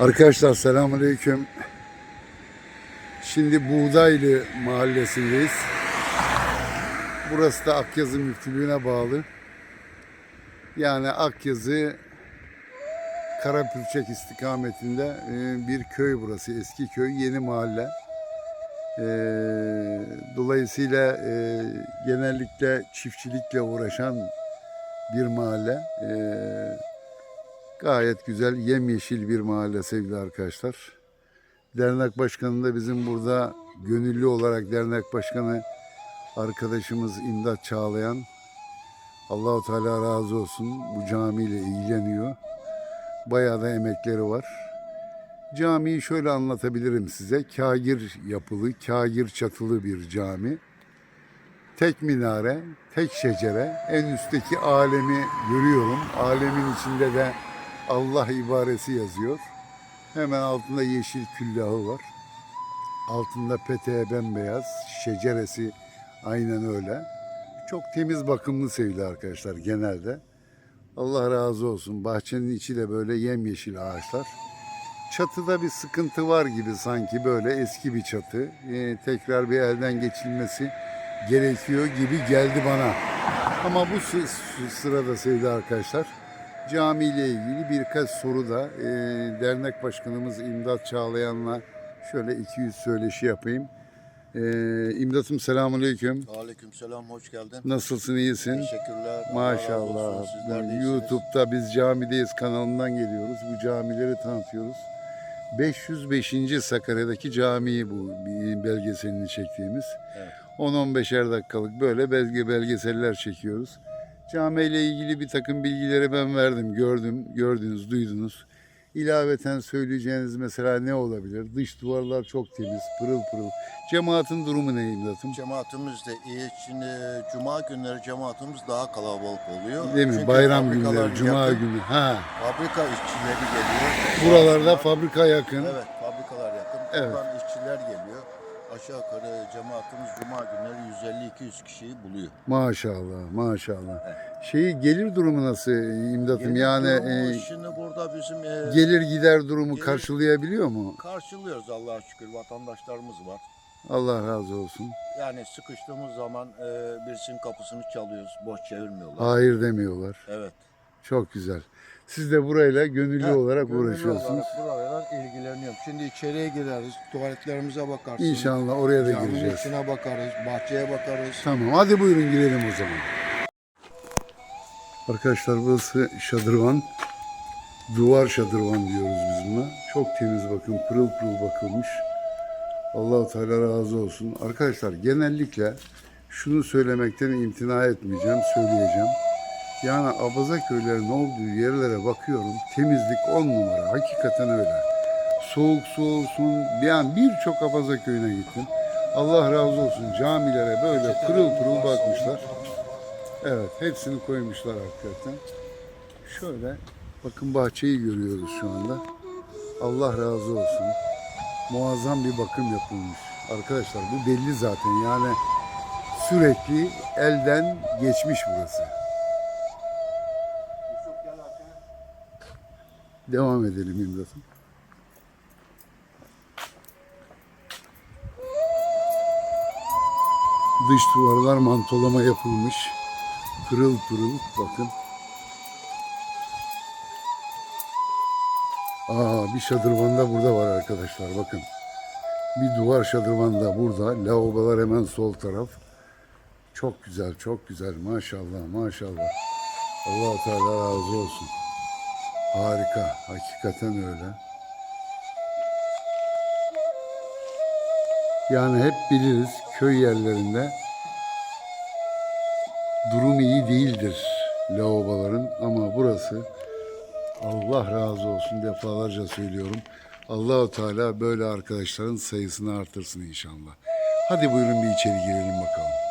Arkadaşlar selamünaleyküm. Şimdi Buğdaylı mahallesindeyiz. Burası da Akyazı Müftülüğü'ne bağlı. Yani Akyazı Karapürçek istikametinde e, bir köy burası. Eski köy, yeni mahalle. E, Dolayısıyla e, genellikle çiftçilikle uğraşan bir mahalle. E, Gayet güzel, yemyeşil bir mahalle sevgili arkadaşlar. Dernek başkanı da bizim burada gönüllü olarak dernek başkanı arkadaşımız İmdat Çağlayan. Allahu Teala razı olsun bu camiyle ilgileniyor. Bayağı da emekleri var. Camiyi şöyle anlatabilirim size. Kagir yapılı, kagir çatılı bir cami. Tek minare, tek şecere. En üstteki alemi görüyorum. Alemin içinde de Allah ibaresi yazıyor. Hemen altında yeşil küllahı var. Altında peteğe bembeyaz, şeceresi aynen öyle. Çok temiz bakımlı sevgili arkadaşlar genelde. Allah razı olsun. Bahçenin içi de böyle yemyeşil ağaçlar. Çatıda bir sıkıntı var gibi sanki böyle eski bir çatı. Ee, tekrar bir elden geçilmesi gerekiyor gibi geldi bana. Ama bu sı- sı- sırada sevgili arkadaşlar cami ile ilgili birkaç soru da e, dernek başkanımız İmdat Çağlayan'la şöyle 200 söyleşi yapayım. E, İmdat'ım selamünaleyküm. Aleykümselam hoş geldin. Nasılsın, iyisin? Teşekkürler. Allah razı Maşallah. olsun, Sizler de iyisiniz. YouTube'da biz camideyiz kanalından geliyoruz. Bu camileri tanıtıyoruz. 505. Sakarya'daki camiyi bu belgeselini çektiğimiz. Evet. 10-15'er dakikalık böyle belge belgeseller çekiyoruz. Camiyle ilgili bir takım bilgileri ben verdim, gördüm, gördünüz, duydunuz. İlaveten söyleyeceğiniz mesela ne olabilir? Dış duvarlar çok temiz, pırıl pırıl. Cemaatin durumu ne imdatım? Cemaatimiz de iyi. Şimdi cuma günleri cemaatimiz daha kalabalık oluyor. Değil mi? Çünkü Bayram günleri, cuma yakın. günü. Ha. Fabrika işçileri geliyor. Buralarda fabrika yakın. Evet fabrikalar yakın. Evet. Buradan. Aşağı yukarı cemaatimiz cuma günleri 150-200 kişiyi buluyor. Maşallah, maşallah. Şeyi gelir durumu nasıl imdatım? Gelir yani durumu e, şimdi burada bizim e, gelir gider durumu gelir- karşılayabiliyor mu? karşılıyoruz Allah'a şükür vatandaşlarımız var. Allah razı olsun. Yani sıkıştığımız zaman e, birisinin kapısını çalıyoruz. Boş çevirmiyorlar. Hayır demiyorlar. Evet. Çok güzel. Siz de burayla gönüllü Ha, olarak gönüllü uğraşıyorsunuz. olarak buralar ilgileniyorum. Şimdi içeriye gireriz, tuvaletlerimize bakarsın. İnşallah oraya da Caminin gireceğiz. içine bakarız, bahçeye bakarız. Tamam hadi buyurun girelim o zaman. Arkadaşlar burası şadırvan. Duvar şadırvan diyoruz biz buna. Çok temiz bakın pırıl pırıl bakılmış. Allahu Teala razı olsun. Arkadaşlar genellikle şunu söylemekten imtina etmeyeceğim, söyleyeceğim. Yani abaza köylerin olduğu yerlere bakıyorum. Temizlik on numara. Hakikaten öyle. Soğuk su olsun. Yani birçok abaza köyüne gittim. Allah razı olsun camilere böyle pırıl pırıl bakmışlar. Evet hepsini koymuşlar hakikaten. Şöyle bakın bahçeyi görüyoruz şu anda. Allah razı olsun. Muazzam bir bakım yapılmış. Arkadaşlar bu belli zaten yani sürekli elden geçmiş burası. Devam edelim İmdat'ım. Dış duvarlar mantolama yapılmış. Pırıl pırıl bakın. Aa bir şadırvan da burada var arkadaşlar bakın. Bir duvar şadırvan da burada. Lavabolar hemen sol taraf. Çok güzel, çok güzel. Maşallah, maşallah. allah Teala razı olsun. Harika. Hakikaten öyle. Yani hep biliriz köy yerlerinde durum iyi değildir lavaboların ama burası Allah razı olsun defalarca söylüyorum. Allahu Teala böyle arkadaşların sayısını artırsın inşallah. Hadi buyurun bir içeri girelim bakalım.